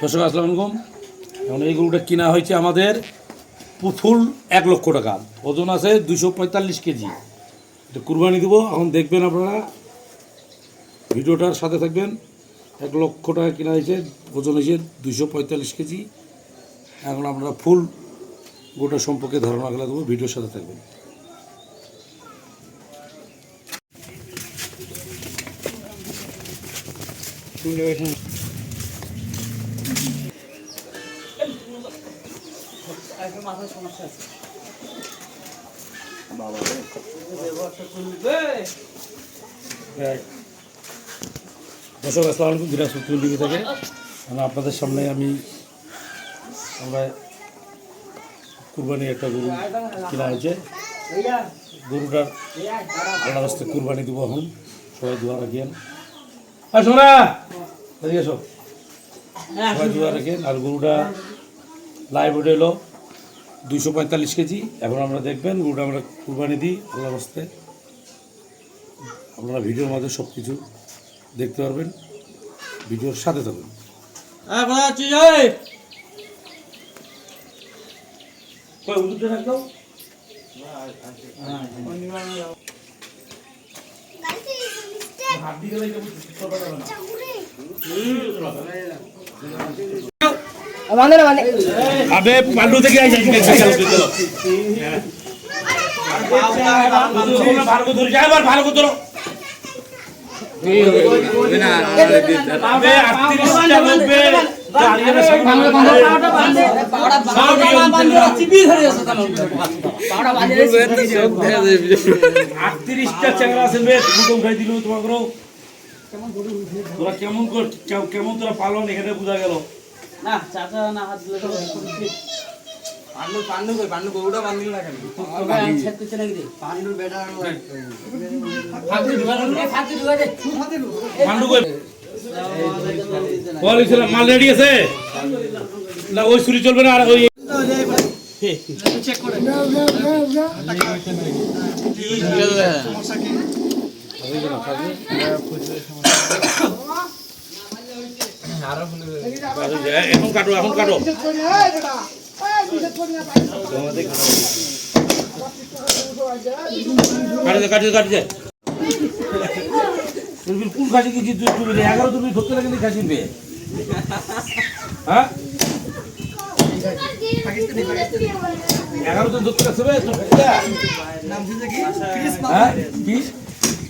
দর্শক, আসসালামু এখন এই গরুটা কিনা হয়েছে আমাদের ফুল এক লক্ষ টাকা। ওজন আছে দুশো পঁয়তাল্লিশ কেজি। এটা কুরবানি দেবো। এখন দেখবেন আপনারা, ভিডিওটার সাথে থাকবেন। এক লক্ষ টাকা কিনা হয়েছে, ওজন হয়েছে দুশো পঁয়তাল্লিশ কেজি। এখন আমরা ফুল গোটা সম্পর্কে ধারণা গেলে দেবো, ভিডিওর সাথে থাকবেন। দর্শক আসসালামু আলাইকুম দিনাজপুর টিভি থেকে। আমি আপনাদের সামনে আমি আমরা কুরবানি একটা গরু কিনা হয়েছে। গরুটার আল্লাহ রাস্তে কুরবানি দেবো এখন। সবাই দোয়া রাখেন। আর সোনা এদিকে এসো। সবাই দোয়া রাখেন। আর গরুটা লাইভ ওটা এলো। দুইশো পঁয়তাল্লিশ কেজি। এখন আমরা দেখবেন গরুটা আমরা কুরবানি দিই আল্লাহ রাস্তে আপনারা ভিডিওর মাঝে সব কিছু দেখতে পারবেন। ভিডিওর সাথে থাকবেন কই উদুরটা রাখ। দাও হাত দিয়ে আবে পান্ডু থেকে আইসা ধরে ধরো আটত্রিশটা চ্যাংরা আছে গুটম তোমাকে তোরা কেমন কর কেমন তোরা পালন এখানে বোঝা গেল। না চাচা না হাত দিলে তো পান্ডু পান্ডু কই পান্ডু গরুটা বান্ধিল না কেন তোকে আমি চলে গেছি পান্ডু বেটা হাতে ঢুকানো হাতে ঢুকা দে। পান্ডু কই? বল ইসলা মাল রেডি আছে? না ওই ছুরি চলবে না আর ওই এখন কাটো এখন কাটো কাটি কাটি কাটি কোন খাসি কি জিত তুমি এগারো তুমি ধরতে লাগে খাসি বে হ্যাঁ এগারো জন ধরতে লাগছে হ্যাঁ? কি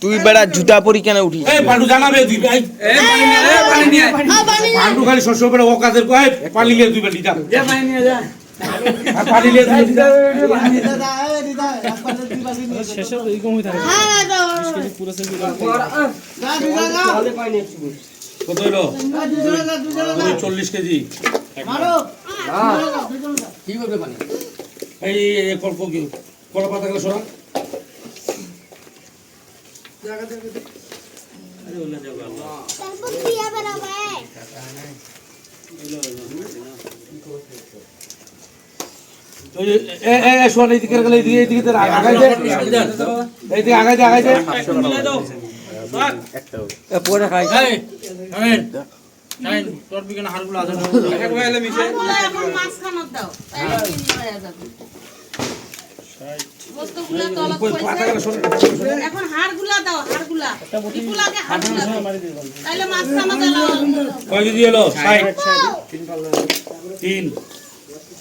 তুই বেড়া জুতা পরি কেন উঠি পান্ডু জানাবে তুই পান্ডু খালি শস্য পরে ও কাজের পানি লিয়ে দুই বালতি যা। পানি নিয়ে যা। আর পানি লিয়ে দুই বালতি যা। কত হলো চল্লিশ কেজি। কি করবে পানি? এই এই, কল কল কলা পাতা গেলে সরা পরে খাই। তোর বিকেন হাড়গুলো আছে পাতা গেলে সরা এখন হাড়গুলা দাও হাড়গুলা। ইপুলাকে হাড়গুলা তাইলে মাছ কানা দাও কয় কেজি এলো? ষাট। তিন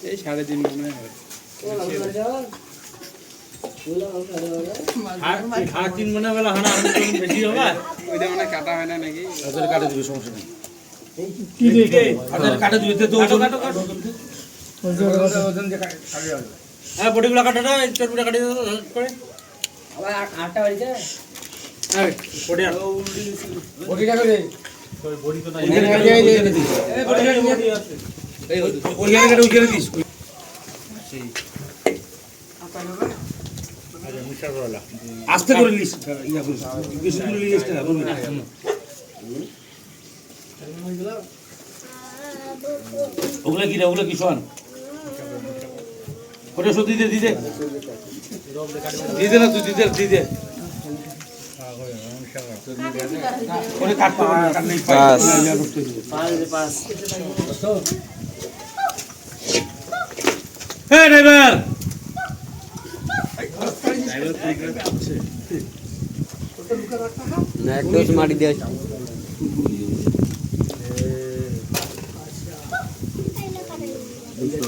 এই মনে হয়। আর তিন মনে বেলা হানা হানি বেশি হবে। ওইটা মানে কাটা হয় না নাকি? হাজার কাটে দিবে সমস্যা নেই। কাটে? দিবে তো ওজন। ওজন দিয়ে কাটে হ্যাঁ বডিগুলো কাটা দাও চর্বিটা কাটি দাও করে। বডি আর বডিটা করে বডি তো নাই। দিস। আস্তে করে লিস ইয়া করিস বেশি করে লিস না বলবি না। ওগুলা কি রে ওগুলা কি শোন? ওটা সত্যি দিতে দিতে দিতে না তুই দিতে দিতে হবে না, কাটলেই পাই। পাস।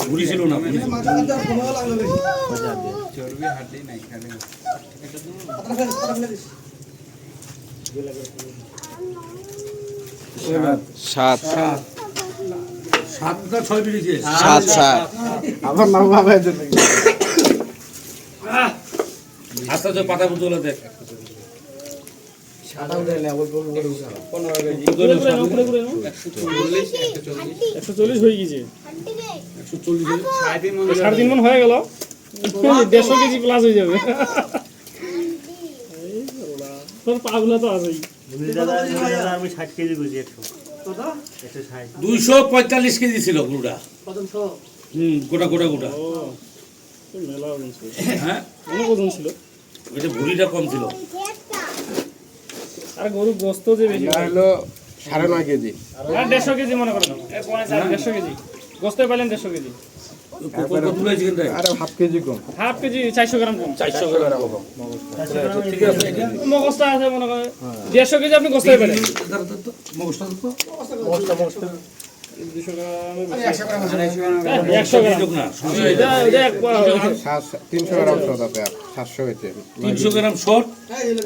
ঘুরি ছিল না। ঘুরি ছিল। চর্বি হাড্ডি নাই খালি সাত। সাত সাত। না ছয় বেরিয়েছে সাত সাত আস্তে আস্তে পাতা বুতলে দেখ। একশো চল্লিশ হয়ে গেছে। একশো চল্লিশ সাড়ে তিন মন তিন হয়ে গেল। দেড়শো কেজি প্লাস হয়ে যাবে। তোর পাগুলা তো আছেই। দুইশো পঁয়তাল্লিশ কেজি ছিল গরুটা হুম গোটা গোটা গোটা। ও মেলা হ্যাঁ? অনেক ওজন ছিল। ওইটা ভুড়িটা কম ছিল। আর গরু গোস্ত যে বেশি। হলো সাড়ে নয় কেজি। আর দেড়শো কেজি মনে করেন দেড়শো কেজি। গোস্ত পাইলেন দেড়শো কেজি। কত তুলেছি কিন্তু আরে হাফ কেজি কম। হাফ কেজি চারশো গ্রাম কম। গ্রাম আছে। এটা মগজটা আছে মনে করেন। দেড়শো কেজি আপনি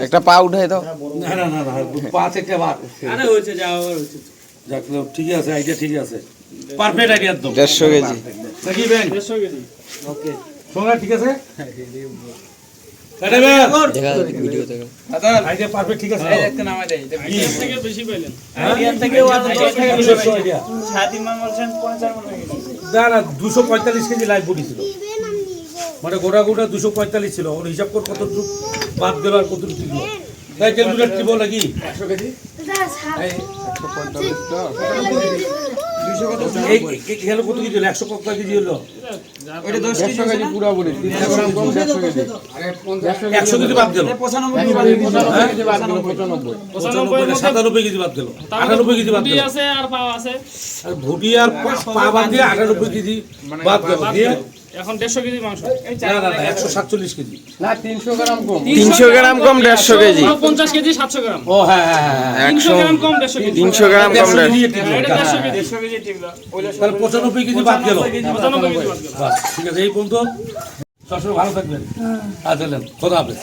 একটা পা উঠাই দাও। না না না না পাঁচ একটা বাদ। আরে হয়েছে যা যাক ঠিক আছে আইডিয়া ঠিক আছে। পারফেক্ট আইডিয়া একদম। দেড়শো কেজি। নাকি ব্যাংক দেড়শো কেজি। সোনা ঠিক আছে? দুশো পঁয়তাল্লিশ কেজি লাইভ বডি ছিল। মানে গোটা গোটা দুশো পঁয়তাল্লিশ ছিল। ওর হিসাব করে কতটুকু বাদ গেল আর কতটুকু ছিল? তাই ক্যালকুলেট দিব নাকি একশো কেজি? এই এই- গেল কত কেজি হলো? একশো কত কেজি হলো? কেজি পুরো বলি তিনশো গ্রাম কেজি একশো কেজি। বাদ গেল না, সাতানব্বই কেজি বাদ গেল আটানব্বই কেজি বাদ গেল আছে আর পাও আছে। আর ভুটি আর পা- বাদ দিয়ে আটানব্বই কেজি বাদ গেল দিয়ে এখন দেড়শো কেজি মাংস। না না না একশো সাতচল্লিশ কেজি। তিনশো গ্রাম কম। দেড়শো কেজি। তাও পঞ্চাশ কেজি সাতশো গ্রাম। ও হ্যাঁ হ্যাঁ হ্যাঁ হ্যাঁ। গ্রাম কম দেড়শো কেজি। তিনশো গ্রাম কম দেড়শো দেড়শো কেজি ঠিক কেজি তাহলে পঁচানব্বই কেজি বাদ গেল। কেজি বাদ গেল। ঠিক আছে এই পর্যন্ত সবসময় ভালো থাকবেন। আচ্ছা খোদা হাফেজ।